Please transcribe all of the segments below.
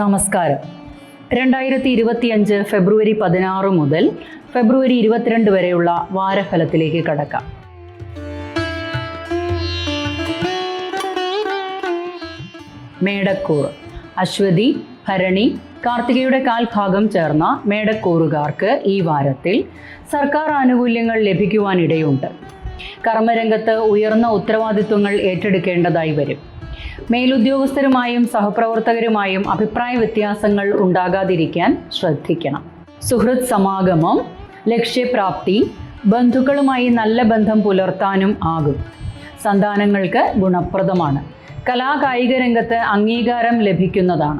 നമസ്കാരം. രണ്ടായിരത്തി ഇരുപത്തിയഞ്ച് ഫെബ്രുവരി പതിനാറ് മുതൽ ഫെബ്രുവരി ഇരുപത്തിരണ്ട് വരെയുള്ള വാരഫലത്തിലേക്ക് കടക്കാം. മേടക്കൂർ അശ്വതി ഭരണി കാർത്തികയുടെ കാൽഭാഗം ചേർന്ന മേടക്കൂറുകാർക്ക് ഈ വാരത്തിൽ സർക്കാർ ആനുകൂല്യങ്ങൾ ലഭിക്കുവാനിടയുണ്ട്. കർമ്മരംഗത്ത് ഉയർന്ന ഉത്തരവാദിത്വങ്ങൾ ഏറ്റെടുക്കേണ്ടതായി വരും. മേലുദ്യോഗസ്ഥരുമായും സഹപ്രവർത്തകരുമായും അഭിപ്രായ വ്യത്യാസങ്ങൾ ഉണ്ടാകാതിരിക്കാൻ ശ്രദ്ധിക്കണം. സുഹൃത് സമാഗമം ലക്ഷ്യപ്രാപ്തി ബന്ധുക്കളുമായി നല്ല ബന്ധം പുലർത്താനും ആകും. സന്താനങ്ങൾക്ക് ഗുണപ്രദമാണ്. കലാകായിക രംഗത്ത് അംഗീകാരം ലഭിക്കുന്നതാണ്.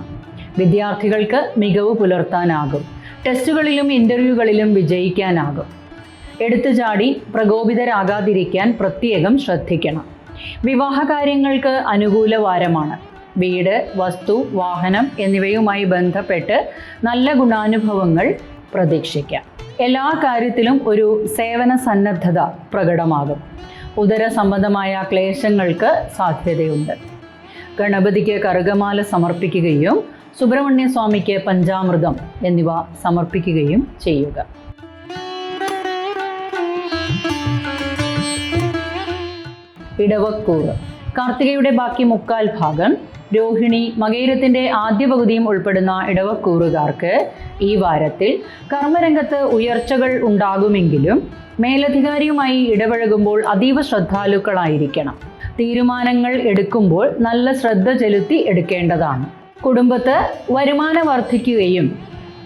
വിദ്യാർത്ഥികൾക്ക് മികവ് പുലർത്താനാകും. ടെസ്റ്റുകളിലും ഇന്റർവ്യൂകളിലും വിജയിക്കാനാകും. എടുത്തുചാടി പ്രകോപിതരാകാതിരിക്കാൻ പ്രത്യേകം ശ്രദ്ധിക്കണം. വിവാഹകാര്യങ്ങൾക്ക് അനുകൂല വാരമാണ്. വീട് വസ്തു വാഹനം എന്നിവയുമായി ബന്ധപ്പെട്ട് നല്ല ഗുണാനുഭവങ്ങൾ പ്രതീക്ഷിക്കാം. എല്ലാ കാര്യത്തിലും ഒരു സേവന സന്നദ്ധത പ്രകടമാകും. ഉദര സംബന്ധമായ ക്ലേശങ്ങൾക്ക് സാധ്യതയുണ്ട്. ഗണപതിക്ക് കറുകമാല സമർപ്പിക്കുകയും സുബ്രഹ്മണ്യ സ്വാമിക്ക് പഞ്ചാമൃതം എന്നിവ സമർപ്പിക്കുകയും ചെയ്യുക. ഇടവക്കൂറ്. കാർത്തികയുടെ ബാക്കി മുക്കാൽ ഭാഗം രോഹിണി മകയിരത്തിന്റെ ആദ്യ പകുതിയും ഉൾപ്പെടുന്ന ഇടവക്കൂറുകാർക്ക് ഈ വാരത്തിൽ കർമ്മരംഗത്ത് ഉയർച്ചകൾ ഉണ്ടാകുമെങ്കിലും മേലധികാരിയുമായി ഇടപഴകുമ്പോൾ അതീവ ശ്രദ്ധാലുക്കളായിരിക്കണം. തീരുമാനങ്ങൾ എടുക്കുമ്പോൾ നല്ല ശ്രദ്ധ ചെലുത്തി എടുക്കേണ്ടതാണ്. കുടുംബത്ത് വരുമാനം വർദ്ധിക്കുകയും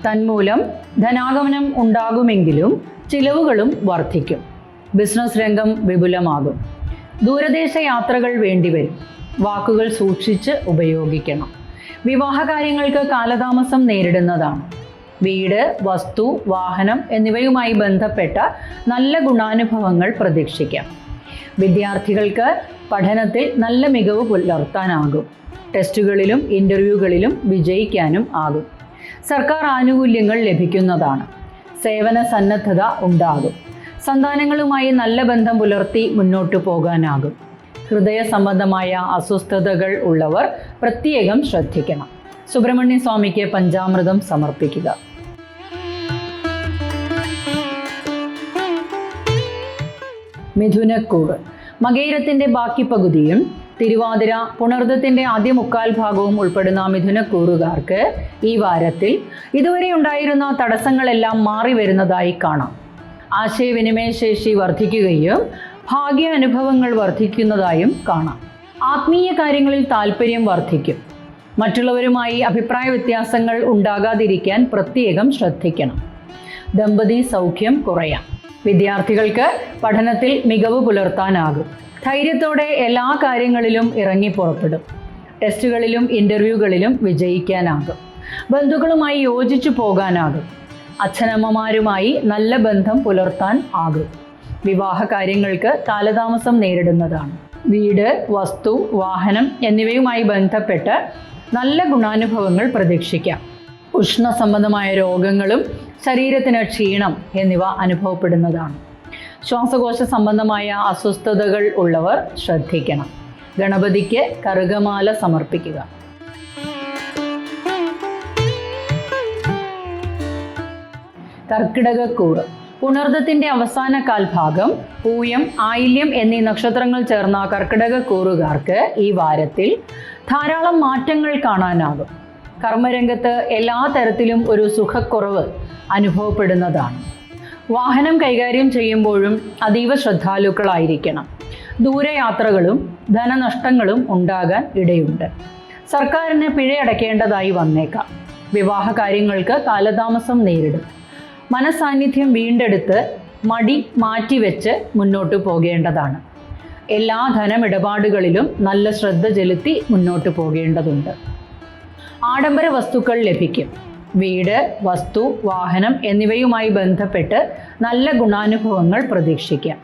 തന്മൂലം ധനാഗമനം ഉണ്ടാകുമെങ്കിലും ചിലവുകളും വർദ്ധിക്കും. ബിസിനസ് രംഗം വിപുലമാകും. ദൂരദേശ യാത്രകൾ വേണ്ടിവരും വാക്കുകൾ സൂക്ഷിച്ച് ഉപയോഗിക്കണം. വിവാഹകാര്യങ്ങൾക്ക് കാലതാമസം നേരിടുന്നതാണ്. വീട് വസ്തു വാഹനം എന്നിവയുമായി ബന്ധപ്പെട്ട നല്ല ഗുണാനുഭവങ്ങൾ പ്രതീക്ഷിക്കാം. വിദ്യാർത്ഥികൾക്ക് പഠനത്തിൽ നല്ല മികവ് പുലർത്താനാകും. ടെസ്റ്റുകളിലും ഇന്റർവ്യൂകളിലും വിജയിക്കാനും ആകും. സർക്കാർ ആനുകൂല്യങ്ങൾ ലഭിക്കുന്നതാണ്. സേവന സന്നദ്ധത ഉണ്ടാകും. സന്താനങ്ങളുമായി നല്ല ബന്ധം പുലർത്തി മുന്നോട്ടു പോകാനാകും. ഹൃദയ സംബന്ധമായ അസ്വസ്ഥതകൾ ഉള്ളവർ പ്രത്യേകം ശ്രദ്ധിക്കണം. സുബ്രഹ്മണ്യ സ്വാമിക്ക് പഞ്ചാമൃതം സമർപ്പിക്കുക. മിഥുനക്കൂട് മകേരത്തിന്റെ ബാക്കി പകുതിയും തിരുവാതിര പുണർദത്തിന്റെ ആദ്യ മുക്കാൽ ഭാഗവും ഉൾപ്പെടുന്ന മിഥുനക്കൂറുകാർക്ക് ഈ വാരത്തിൽ ഇതുവരെ ഉണ്ടായിരുന്ന തടസ്സങ്ങളെല്ലാം മാറി വരുന്നതായി കാണാം. ആശയവിനിമയ ശേഷി വർദ്ധിക്കുകയും ഭാഗ്യ അനുഭവങ്ങൾ വർദ്ധിക്കുന്നതായും കാണാം. ആത്മീയ കാര്യങ്ങളിൽ താല്പര്യം വർദ്ധിക്കും. മറ്റുള്ളവരുമായി അഭിപ്രായ വ്യത്യാസങ്ങൾ ഉണ്ടാകാതിരിക്കാൻ പ്രത്യേകം ശ്രദ്ധിക്കണം. ദമ്പതി സൗഖ്യം കുറയാം. വിദ്യാർത്ഥികൾക്ക് പഠനത്തിൽ മികവ് പുലർത്താനാകും. ധൈര്യത്തോടെ എല്ലാ കാര്യങ്ങളിലും ഇറങ്ങി പുറപ്പെടും. ടെസ്റ്റുകളിലും ഇന്റർവ്യൂകളിലും വിജയിക്കാനാകും. ബന്ധുക്കളുമായി യോജിച്ചു പോകാനാകും. അച്ഛനമ്മമാരുമായി നല്ല ബന്ധം പുലർത്താൻ ആകും. വിവാഹ കാര്യങ്ങൾക്ക് കാലതാമസം നേരിടുന്നതാണ്. വീട് വസ്തു വാഹനം എന്നിവയുമായി ബന്ധപ്പെട്ട് നല്ല ഗുണാനുഭവങ്ങൾ പ്രതീക്ഷിക്കാം. ഉഷ്ണ സംബന്ധമായ രോഗങ്ങളും ശരീരത്തിന് ക്ഷീണം എന്നിവ അനുഭവപ്പെടുന്നതാണ്. ശ്വാസകോശ സംബന്ധമായ അസ്വസ്ഥതകൾ ഉള്ളവർ ശ്രദ്ധിക്കണം. ഗണപതിക്ക് കറുകമാല സമർപ്പിക്കുക. കർക്കിടകക്കൂറ്. പുണർദത്തിന്റെ അവസാന കാൽഭാഗം പൂയം ആയില്യം എന്നീ നക്ഷത്രങ്ങൾ ചേർന്ന കർക്കിടകക്കൂറുകാർക്ക് ഈ വാരത്തിൽ ധാരാളം മാറ്റങ്ങൾ കാണാനാകും. കർമ്മരംഗത്ത് എല്ലാ തരത്തിലും ഒരു സുഖക്കുറവ് അനുഭവപ്പെടുന്നതാണ്. വാഹനം കൈകാര്യം ചെയ്യുമ്പോഴും അതീവ ശ്രദ്ധാലുക്കളായിരിക്കണം. ദൂരയാത്രകളും ധനനഷ്ടങ്ങളും ഉണ്ടാകാൻ ഇടയുണ്ട്. സർക്കാരിന് പിഴയടക്കേണ്ടതായി വന്നേക്കാം. വിവാഹ കാര്യങ്ങൾക്ക് കാലതാമസം നേരിടും. മനസാന്നിധ്യം വീണ്ടെടുത്ത് മടി മാറ്റിവെച്ച് മുന്നോട്ട് പോകേണ്ടതാണ്. എല്ലാ ധനമിടപാടുകളിലും നല്ല ശ്രദ്ധ ചെലുത്തി മുന്നോട്ട് പോകേണ്ടതുണ്ട്. ആഡംബര വസ്തുക്കൾ ലഭിക്കും. വീട് വസ്തു വാഹനം എന്നിവയുമായി ബന്ധപ്പെട്ട് നല്ല ഗുണാനുഭവങ്ങൾ പ്രതീക്ഷിക്കാം.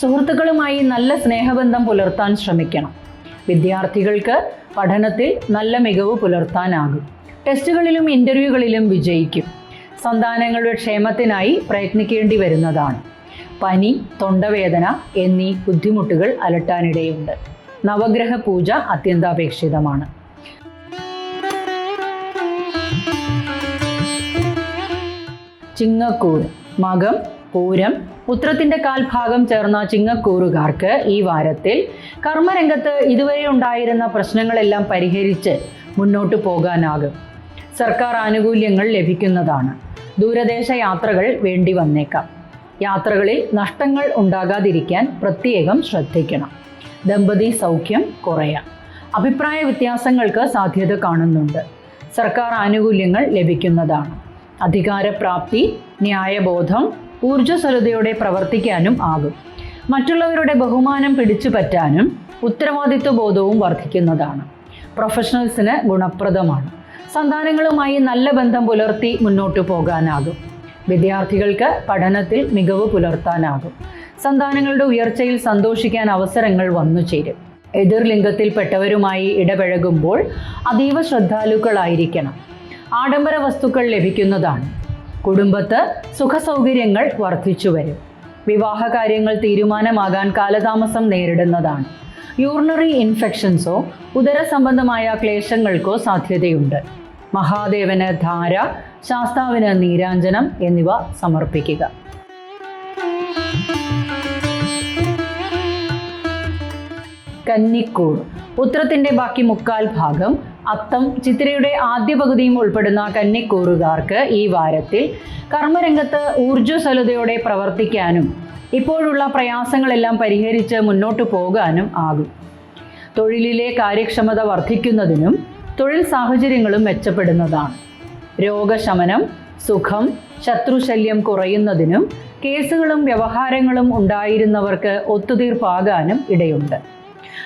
സുഹൃത്തുക്കളുമായി നല്ല സ്നേഹബന്ധം പുലർത്താൻ ശ്രമിക്കണം. വിദ്യാർത്ഥികൾക്ക് പഠനത്തിൽ നല്ല മികവ് പുലർത്താനാകും. ടെസ്റ്റുകളിലും ഇന്റർവ്യൂകളിലും വിജയിക്കും. സന്താനങ്ങളുടെ ക്ഷേമത്തിനായി പ്രയത്നിക്കേണ്ടി വരുന്നതാണ്. പനി തൊണ്ടവേദന എന്നീ ബുദ്ധിമുട്ടുകൾ അലട്ടാനിടയുണ്ട്. നവഗ്രഹ പൂജ അത്യന്താപേക്ഷിതമാണ്. ചിങ്ങക്കൂർ മകം പൂരം ഉത്രത്തിന്റെ കാൽഭാഗം ചേർന്ന ചിങ്ങക്കൂറുകാർക്ക് ഈ വാരത്തിൽ കർമ്മരംഗത്ത് ഇതുവരെ ഉണ്ടായിരുന്ന പ്രശ്നങ്ങളെല്ലാം പരിഹരിച്ച് മുന്നോട്ട് പോകാനാകും. സർക്കാർ ആനുകൂല്യങ്ങൾ ലഭിക്കുന്നതാണ്. ദൂരദേശ യാത്രകൾ വേണ്ടി വന്നേക്കാം. യാത്രകളിൽ നഷ്ടങ്ങൾ ഉണ്ടാകാതിരിക്കാൻ പ്രത്യേകം ശ്രദ്ധിക്കണം. ദമ്പതി സൗഖ്യം കുറയാം. അഭിപ്രായ വ്യത്യാസങ്ങൾക്ക് സാധ്യത കാണുന്നുണ്ട്. സർക്കാർ ആനുകൂല്യങ്ങൾ ലഭിക്കുന്നതാണ്. അധികാരപ്രാപ്തി ന്യായബോധം ഊർജസ്വലതയോടെ പ്രവർത്തിക്കാനും ആകും. മറ്റുള്ളവരുടെ ബഹുമാനം പിടിച്ചു പറ്റാനും ഉത്തരവാദിത്വ ബോധവും വർദ്ധിക്കുന്നതാണ്. പ്രൊഫഷണൽസിന് ഗുണപ്രദമാണ്. സന്താനങ്ങളുമായി നല്ല ബന്ധം പുലർത്തി മുന്നോട്ടു പോകാനാകും. വിദ്യാർത്ഥികൾക്ക് പഠനത്തിൽ മികവ് പുലർത്താനാകും. സന്താനങ്ങളുടെ ഉയർച്ചയിൽ സന്തോഷിക്കാൻ അവസരങ്ങൾ വന്നു ചേരും. എതിർ ലിംഗത്തിൽപ്പെട്ടവരുമായി ഇടപഴകുമ്പോൾ അതീവ ശ്രദ്ധാലുക്കളായിരിക്കണം. ആഡംബര വസ്തുക്കൾ ലഭിക്കുന്നതാണ്. കുടുംബത്ത് സുഖസൗകര്യങ്ങൾ വർദ്ധിച്ചു വരും വിവാഹ കാര്യങ്ങൾ തീരുമാനമാകാൻ കാലതാമസം നേരിടുന്നതാണ്. യൂറിനറി ഇൻഫെക്ഷൻസോ ഉദര സംബന്ധമായ ക്ലേശങ്ങൾക്കോ സാധ്യതയുണ്ട്. മഹാദേവന് ധാര ശാസ്താവിന് നീരാഞ്ജനം എന്നിവ സമർപ്പിക്കുക. കന്നിക്കൂർ ഉത്രത്തിന്റെ ബാക്കി മുക്കാൽ ഭാഗം അത്തം ചിത്രയുടെ ആദ്യ പകുതിയും ഉൾപ്പെടുന്ന കന്നിക്കൂറുകാർക്ക് ഈ വാരത്തിൽ കർമ്മരംഗത്ത് ഊർജസ്വലതയോടെ പ്രവർത്തിക്കാനും ഇപ്പോഴുള്ള പ്രയാസങ്ങളെല്ലാം പരിഹരിച്ച് മുന്നോട്ട് പോകാനും ആകും. തൊഴിലിലെ കാര്യക്ഷമത വർദ്ധിക്കുന്നതിനും തൊഴിൽ സാഹചര്യങ്ങളും മെച്ചപ്പെടുന്നതാണ്. രോഗശമനം സുഖം ശത്രുശല്യം കുറയുന്നതിനും കേസുകളും വ്യവഹാരങ്ങളും ഉണ്ടായിരുന്നവർക്ക് ഒത്തുതീർപ്പാകാനും ഇടയുണ്ട്.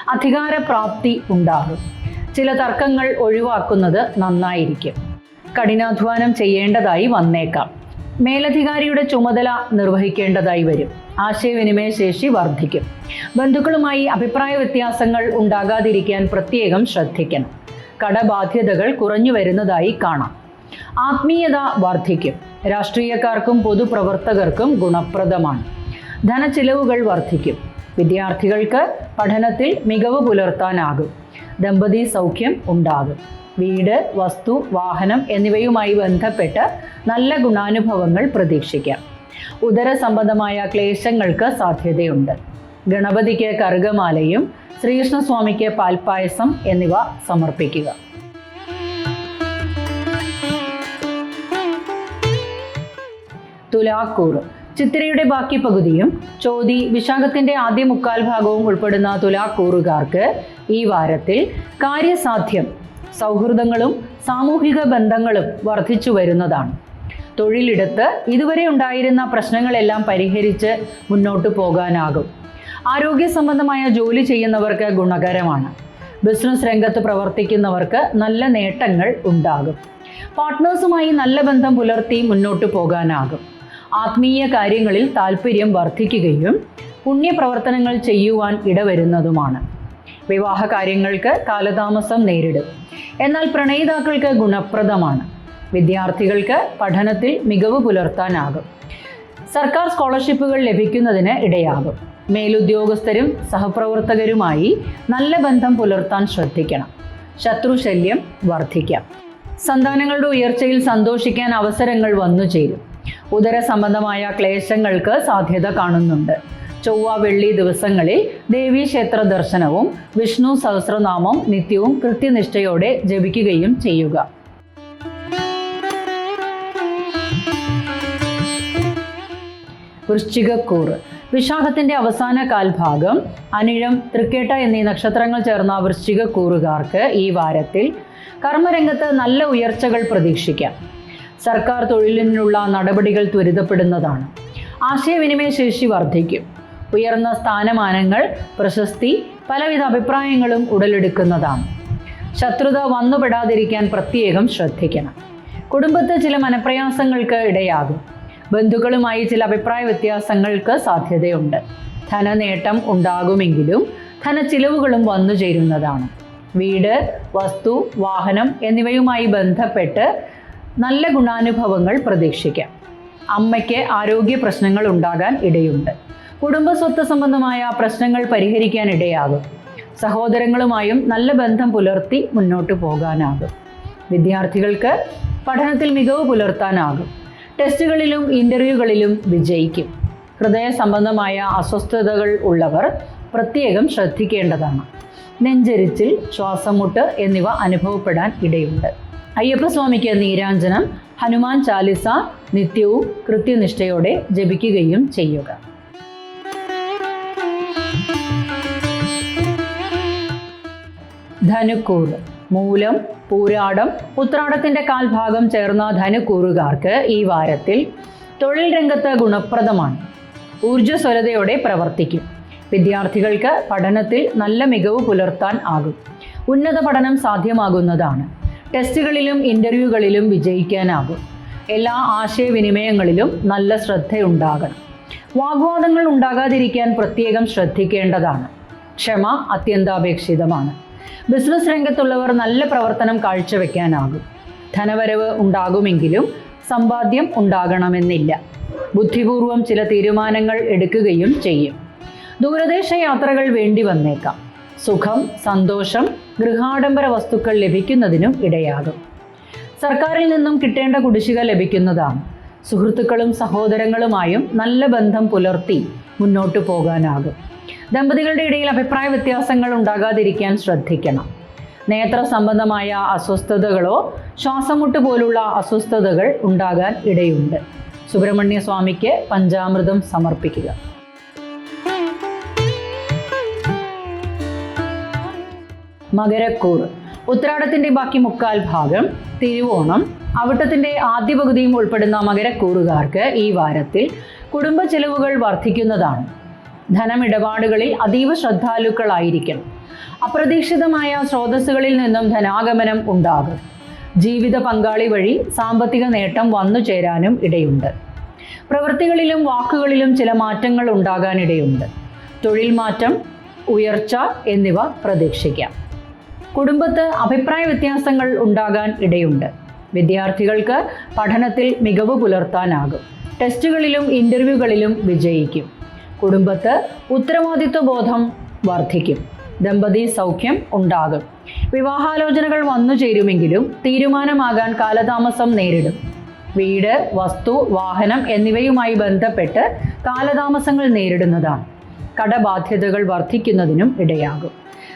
അധികാരപ്രാപ്തി ഉണ്ടാകും. ചില തർക്കങ്ങൾ ഒഴിവാക്കുന്നത് നന്നായിരിക്കും. കഠിനാധ്വാനം ചെയ്യേണ്ടതായി വന്നേക്കാം. മേലധികാരിയുടെ ചുമതല നിർവഹിക്കേണ്ടതായി വരും. ആശയവിനിമയ ശേഷി വർദ്ധിക്കും. ബന്ധുക്കളുമായി അഭിപ്രായ വ്യത്യാസങ്ങൾ ഉണ്ടാകാതിരിക്കാൻ പ്രത്യേകം ശ്രദ്ധിക്കണം. കടബാധ്യതകൾ കുറഞ്ഞു വരുന്നതായി കാണാം. ആത്മീയത വർദ്ധിക്കും. രാഷ്ട്രീയക്കാർക്കും പൊതുപ്രവർത്തകർക്കും ഗുണപ്രദമാണ്. ധനച്ചിലവുകൾ വർദ്ധിക്കും. വിദ്യാർത്ഥികൾക്ക് പഠനത്തിൽ മികവ് പുലർത്താനാകും. ദമ്പതി സൗഖ്യം ഉണ്ടാകും. വീട് വസ്തു വാഹനം എന്നിവയുമായി ബന്ധപ്പെട്ട് നല്ല ഗുണാനുഭവങ്ങൾ പ്രതീക്ഷിക്കാം. ഉദര സംബന്ധമായ ക്ലേശങ്ങൾക്ക് സാധ്യതയുണ്ട്. ഗണപതിക്ക് കറുകമാലയും ശ്രീകൃഷ്ണസ്വാമിക്ക് പാൽപ്പായസം എന്നിവ സമർപ്പിക്കുക. തുലാക്കൂർ. ചിത്തിരയുടെ ബാക്കി പകുതിയും ചോതി വിശാഖത്തിന്റെ ആദ്യ മുക്കാൽ ഭാഗവും ഉൾപ്പെടുന്ന തുലാക്കൂറുകാർക്ക് ഈ വാരത്തിൽ കാര്യസാധ്യം സൗഹൃദങ്ങളും സാമൂഹിക ബന്ധങ്ങളും വർദ്ധിച്ചു വരുന്നതാണ്. തൊഴിലിടത്ത് ഇതുവരെ ഉണ്ടായിരുന്ന പ്രശ്നങ്ങളെല്ലാം പരിഹരിച്ച് മുന്നോട്ട് പോകാനാകും. ആരോഗ്യ സംബന്ധമായ ജോലി ചെയ്യുന്നവർക്ക് ഗുണകരമാണ്. ബിസിനസ് രംഗത്ത് പ്രവർത്തിക്കുന്നവർക്ക് നല്ല നേട്ടങ്ങൾ ഉണ്ടാകും. പാർട്ട്നേഴ്സുമായി നല്ല ബന്ധം പുലർത്തി മുന്നോട്ട് പോകാനാകും. ആത്മീയ കാര്യങ്ങളിൽ താല്പര്യം വർദ്ധിക്കുകയും പുണ്യപ്രവർത്തനങ്ങൾ ചെയ്യുവാൻ ഇടവരുന്നതുമാണ്. വിവാഹ കാര്യങ്ങൾക്ക് കാലതാമസം നേരിടും. എന്നാൽ പ്രണയിതാക്കൾക്ക് ഗുണപ്രദമാണ്. വിദ്യാർത്ഥികൾക്ക് പഠനത്തിൽ മികവ് പുലർത്താനാകും. സർക്കാർ സ്കോളർഷിപ്പുകൾ ലഭിക്കുന്നതിന് ഇടയാകും. മേലുദ്യോഗസ്ഥരും സഹപ്രവർത്തകരുമായി നല്ല ബന്ധം പുലർത്താൻ ശ്രദ്ധിക്കണം. ശത്രുശല്യം വർദ്ധിക്കാം. സന്താനങ്ങളുടെ ഉയർച്ചയിൽ സന്തോഷിക്കാൻ അവസരങ്ങൾ വന്നു ചേരും ഉദര സംബന്ധമായ ക്ലേശങ്ങൾക്ക് സാധ്യത കാണുന്നുണ്ട്. ചൊവ്വ വെള്ളി ദിവസങ്ങളിൽ ദേവീക്ഷേത്ര ദർശനവും വിഷ്ണു സഹസ്രനാമം നിത്യവും കൃത്യനിഷ്ഠയോടെ ജപിക്കുകയും ചെയ്യുക. വൃശ്ചികക്കൂറ്. വിശാഖത്തിന്റെ അവസാന കാൽഭാഗം അനിഴം തൃക്കേട്ട എന്നീ നക്ഷത്രങ്ങൾ ചേർന്ന വൃശ്ചികക്കൂറുകാർക്ക് ഈ വാരത്തിൽ കർമ്മരംഗത്ത് നല്ല ഉയർച്ചകൾ പ്രതീക്ഷിക്കാം. സർക്കാർ തൊഴിലിനുള്ള നടപടികൾ ത്വരിതപ്പെടുന്നതാണ്. ആശയവിനിമയ ശേഷി വർദ്ധിക്കും. ഉയർന്ന സ്ഥാനമാനങ്ങൾ പ്രശസ്തി പലവിധ അഭിപ്രായങ്ങളും ഉടലെടുക്കുന്നതാണ്. ശത്രുത വന്നുപെടാതിരിക്കാൻ പ്രത്യേകം ശ്രദ്ധിക്കണം. കുടുംബത്തെ ചില മനപ്രയാസങ്ങൾക്ക് ഇടയാകും. ബന്ധുക്കളുമായി ചില അഭിപ്രായ വ്യത്യാസങ്ങൾക്ക് സാധ്യതയുണ്ട്. ധനനേട്ടം ഉണ്ടാകുമെങ്കിലും ധനച്ചിലവുകളും വന്നു ചേരുന്നതാണ്. വീട് വസ്തു വാഹനം എന്നിവയുമായി ബന്ധപ്പെട്ട് നല്ല ഗുണാനുഭവങ്ങൾ പ്രതീക്ഷിക്കാം. അമ്മയ്ക്ക് ആരോഗ്യ പ്രശ്നങ്ങൾ ഉണ്ടാകാൻ ഇടയുണ്ട്. കുടുംബ സ്വത്ത് സംബന്ധമായ പ്രശ്നങ്ങൾ പരിഹരിക്കാനിടയാകും. സഹോദരങ്ങളുമായും നല്ല ബന്ധം പുലർത്തി മുന്നോട്ട് പോകാനാകും. വിദ്യാർത്ഥികൾക്ക് പഠനത്തിൽ മികവ് പുലർത്താനാകും. ടെസ്റ്റുകളിലും ഇന്റർവ്യൂകളിലും വിജയിക്കും. ഹൃദയ സംബന്ധമായ അസ്വസ്ഥതകൾ ഉള്ളവർ പ്രത്യേകം ശ്രദ്ധിക്കേണ്ടതാണ്. നെഞ്ചരിച്ചിൽ ശ്വാസമുട്ട് എന്നിവ അനുഭവപ്പെടാൻ ഇടയുണ്ട്. അയ്യപ്പസ്വാമിക്ക് നീരാഞ്ജനം ഹനുമാൻ ചാലിസ നിത്യവും കൃത്യനിഷ്ഠയോടെ ജപിക്കുകയും ചെയ്യുക. ധനുക്കൂർ. മൂലം പൂരാടം ഉത്രാടത്തിന്റെ കാൽഭാഗം ചേർന്ന ധനുക്കൂറുകാർക്ക് ഈ വാരത്തിൽ തൊഴിൽ രംഗത്ത് ഗുണപ്രദമാണ്. ഊർജസ്വലതയോടെ പ്രവർത്തിക്കും. വിദ്യാർത്ഥികൾക്ക് പഠനത്തിൽ നല്ല മികവ് പുലർത്താൻ ആകും. ഉന്നത പഠനം സാധ്യമാകുന്നതാണ്. ടെസ്റ്റുകളിലും ഇന്റർവ്യൂകളിലും വിജയിക്കാനാകും. എല്ലാ ആശയവിനിമയങ്ങളിലും നല്ല ശ്രദ്ധയുണ്ടാകണം. വാഗ്വാദങ്ങൾ ഉണ്ടാകാതിരിക്കാൻ പ്രത്യേകം ശ്രദ്ധിക്കേണ്ടതാണ്. ക്ഷമ അത്യന്താപേക്ഷിതമാണ്. ബിസിനസ് രംഗത്തുള്ളവർ നല്ല പ്രവർത്തനം കാഴ്ചവെക്കാനാകും. ധനവരവ് ഉണ്ടാകുമെങ്കിലും സമ്പാദ്യം ഉണ്ടാകണമെന്നില്ല. ബുദ്ധിപൂർവം ചില തീരുമാനങ്ങൾ എടുക്കുകയും ചെയ്യും. ദൂരദേശ യാത്രകൾ വേണ്ടി വന്നേക്കാം. സുഖം സന്തോഷം ഗൃഹാഡംബര വസ്തുക്കൾ ലഭിക്കുന്നതിനും ഇടയാകും. സർക്കാരിൽ നിന്നും കിട്ടേണ്ട കുടിശ്ശിക ലഭിക്കുന്നതാണ്. സുഹൃത്തുക്കളും സഹോദരങ്ങളുമായും നല്ല ബന്ധം പുലർത്തി മുന്നോട്ടു പോകാനാകും. ദമ്പതികളുടെ ഇടയിൽ അഭിപ്രായ വ്യത്യാസങ്ങൾ ഉണ്ടാകാതിരിക്കാൻ ശ്രദ്ധിക്കണം. നേത്ര സംബന്ധമായ അസ്വസ്ഥതകളോ ശ്വാസമുട്ട് പോലുള്ള അസ്വസ്ഥതകൾ ഉണ്ടാകാൻ ഇടയുണ്ട്. സുബ്രഹ്മണ്യ സ്വാമിക്ക് പഞ്ചാമൃതം സമർപ്പിക്കുക. മകരക്കൂർ. ഉത്രാടത്തിന്റെ ബാക്കി മുക്കാൽ ഭാഗം തിരുവോണം. അവിട്ടത്തിന്റെ ആദ്യ പകുതിയും ഉൾപ്പെടുന്ന മകരക്കൂറുകാർക്ക് ഈ വാരത്തിൽ കുടുംബ ചെലവുകൾ വർദ്ധിക്കുന്നതാണ്. ധനമിടപാടുകളിൽ അതീവ ശ്രദ്ധാലുക്കളായിരിക്കണം അപ്രതീക്ഷിതമായ സ്രോതസ്സുകളിൽ നിന്നും ധനാഗമനം ഉണ്ടാകും. ജീവിത പങ്കാളി വഴി സാമ്പത്തിക നേട്ടം വന്നു ചേരാനും ഇടയുണ്ട്. പ്രവൃത്തികളിലും വാക്കുകളിലും ചില മാറ്റങ്ങൾ ഉണ്ടാകാനിടയുണ്ട്. തൊഴിൽ മാറ്റം ഉയർച്ച എന്നിവ പ്രതീക്ഷിക്കാം. കുടുംബത്ത് അഭിപ്രായ വ്യത്യാസങ്ങൾ ഉണ്ടാകാൻ ഇടയുണ്ട്. വിദ്യാർത്ഥികൾക്ക് പഠനത്തിൽ മികവ് പുലർത്താനാകും. ടെസ്റ്റുകളിലും ഇന്റർവ്യൂകളിലും വിജയിക്കും. കുടുംബത്ത് ഉത്തരവാദിത്വ ബോധം വർദ്ധിക്കും. ദമ്പതി സൗഖ്യം ഉണ്ടാകും. വിവാഹാലോചനകൾ വന്നു ചേരുമെങ്കിലും തീരുമാനമാകാൻ കാലതാമസം നേരിടും. വീട് വസ്തു വാഹനം എന്നിവയുമായി ബന്ധപ്പെട്ട് കാലതാമസങ്ങൾ നേരിടുന്നതാണ്. കടബാധ്യതകൾ വർദ്ധിക്കുന്നതിനും ഇടയാകും.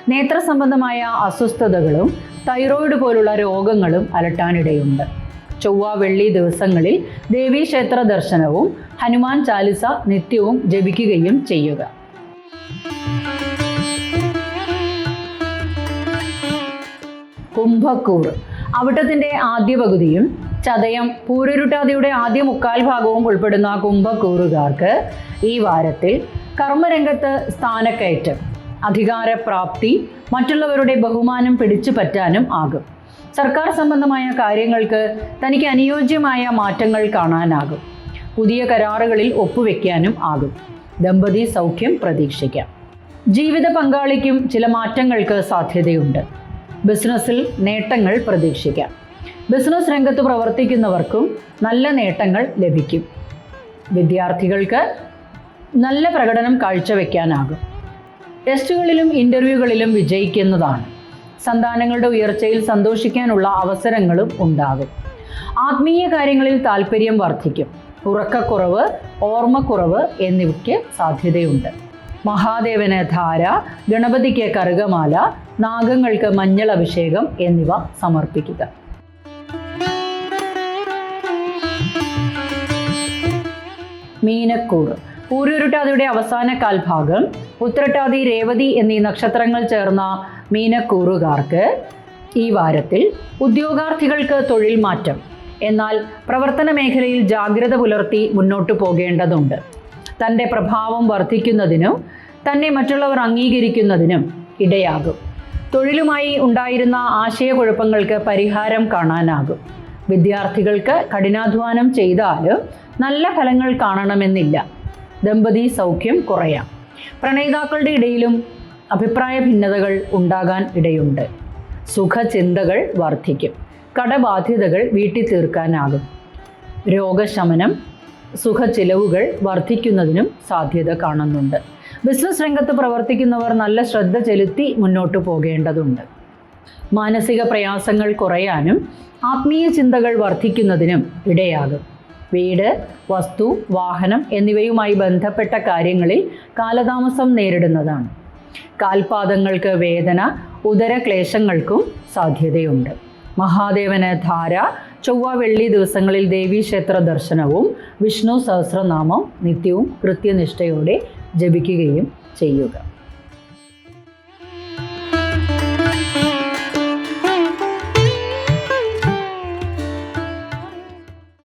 നേത്ര സംബന്ധമായ അസ്വസ്ഥതകളും തൈറോയിഡ് പോലുള്ള രോഗങ്ങളും അലട്ടാനിടയുണ്ട്. ചൊവ്വ വെള്ളി ദിവസങ്ങളിൽ ദേവീക്ഷേത്ര ദർശനവും ഹനുമാൻ ചാലിസ നിത്യവും ജപിക്കുകയും ചെയ്യുക. കുംഭക്കൂർ. അവിട്ടത്തിന്റെ ആദ്യ പകുതിയും ചതയം പൂരരുട്ടാതിയുടെ ആദ്യ മുക്കാൽ ഭാഗവും ഉൾപ്പെടുന്ന കുംഭക്കൂറുകാർക്ക് ഈ വാരത്തിൽ കർമ്മരംഗത്ത് സ്ഥാനക്കയറ്റം അധികാരപ്രാപ്തി മറ്റുള്ളവരുടെ ബഹുമാനം പിടിച്ചു പറ്റാനും ആകും. സർക്കാർ സംബന്ധമായ കാര്യങ്ങൾക്ക് തനിക്ക് അനുയോജ്യമായ മാറ്റങ്ങൾ കാണാനാകും. പുതിയ കരാറുകളിൽ ഒപ്പുവെക്കാനും ആകും. ദമ്പതി സൗഖ്യം പ്രതീക്ഷിക്കാം. ജീവിത പങ്കാളിക്കും ചില മാറ്റങ്ങൾക്ക് സാധ്യതയുണ്ട്. ബിസിനസ്സിൽ നേട്ടങ്ങൾ പ്രതീക്ഷിക്കാം. ബിസിനസ് രംഗത്ത് പ്രവർത്തിക്കുന്നവർക്കും നല്ല നേട്ടങ്ങൾ ലഭിക്കും. വിദ്യാർത്ഥികൾക്ക് നല്ല പ്രകടനം കാഴ്ചവെക്കാനാകും. ടെസ്റ്റുകളിലും ഇന്റർവ്യൂകളിലും വിജയിക്കുന്നതാണ്. സന്താനങ്ങളുടെ ഉയർച്ചയിൽ സന്തോഷിക്കാനുള്ള അവസരങ്ങളും ഉണ്ടാകും. ആത്മീയ കാര്യങ്ങളിൽ താല്പര്യം വർദ്ധിക്കും. ഉറക്കക്കുറവ് ഓർമ്മക്കുറവ് എന്നിവയ്ക്ക് സാധ്യതയുണ്ട്. മഹാദേവന് ധാര ഗണപതിക്ക് കറുകമാല നാഗങ്ങൾക്ക് മഞ്ഞൾ അഭിഷേകം എന്നിവ സമർപ്പിക്കുക. മീനക്കൂർ പൂരുരുട്ടാതിയുടെ അവസാന കാൽഭാഗം ഉത്രട്ടാതി രേവതി എന്നീ നക്ഷത്രങ്ങൾ ചേർന്ന മീനക്കൂറുകാർക്ക് ഈ വാരത്തിൽ ഉദ്യോഗാർത്ഥികൾക്ക് തൊഴിൽ മാറ്റം. എന്നാൽ പ്രവർത്തന മേഖലയിൽ ജാഗ്രത പുലർത്തി മുന്നോട്ടു പോകേണ്ടതുണ്ട്. തന്റെ പ്രഭാവം വർദ്ധിക്കുന്നതിനും തന്നെ മറ്റുള്ളവർ അംഗീകരിക്കുന്നതിനും ഇടയാകും. തൊഴിലുമായി ഉണ്ടായിരുന്ന ആശയക്കുഴപ്പങ്ങൾക്ക് പരിഹാരം കാണാനാകും. വിദ്യാർത്ഥികൾക്ക് കഠിനാധ്വാനം ചെയ്താലും നല്ല ഫലങ്ങൾ കാണണമെന്നില്ല. ദമ്പതി സൗഖ്യം കുറയാം. പ്രണയിതാക്കളുടെ ഇടയിലും അഭിപ്രായ ഭിന്നതകൾ ഉണ്ടാകാൻ ഇടയുണ്ട്. സുഖചിന്തകൾ വർദ്ധിക്കും കടബാധ്യതകൾ വീട്ടിൽ തീർക്കാനാകും. രോഗശമനം സുഖച്ചിലവുകൾ വർദ്ധിക്കുന്നതിനും സാധ്യത കാണുന്നുണ്ട്. ബിസിനസ് രംഗത്ത് പ്രവർത്തിക്കുന്നവർ നല്ല ശ്രദ്ധ ചെലുത്തി മുന്നോട്ട് പോകേണ്ടതുണ്ട്. മാനസിക പ്രയാസങ്ങൾ കുറയാനും ആത്മീയ ചിന്തകൾ വർദ്ധിക്കുന്നതിനും ഇടയാകും. വീട് വസ്തു വാഹനം എന്നിവയുമായി ബന്ധപ്പെട്ട കാര്യങ്ങളിൽ കാലതാമസം നേരിടുന്നതാണ്. കാൽപാദങ്ങൾക്ക് വേദന ഉദരക്ലേശങ്ങൾക്കും സാധ്യതയുണ്ട്. മഹാദേവന് ധാര ചൊവ്വ വെള്ളി ദിവസങ്ങളിൽ ദേവീക്ഷേത്ര ദർശനവും വിഷ്ണു സഹസ്രനാമം നിത്യവും കൃത്യനിഷ്ഠയോടെ ജപിക്കുകയും ചെയ്യുക.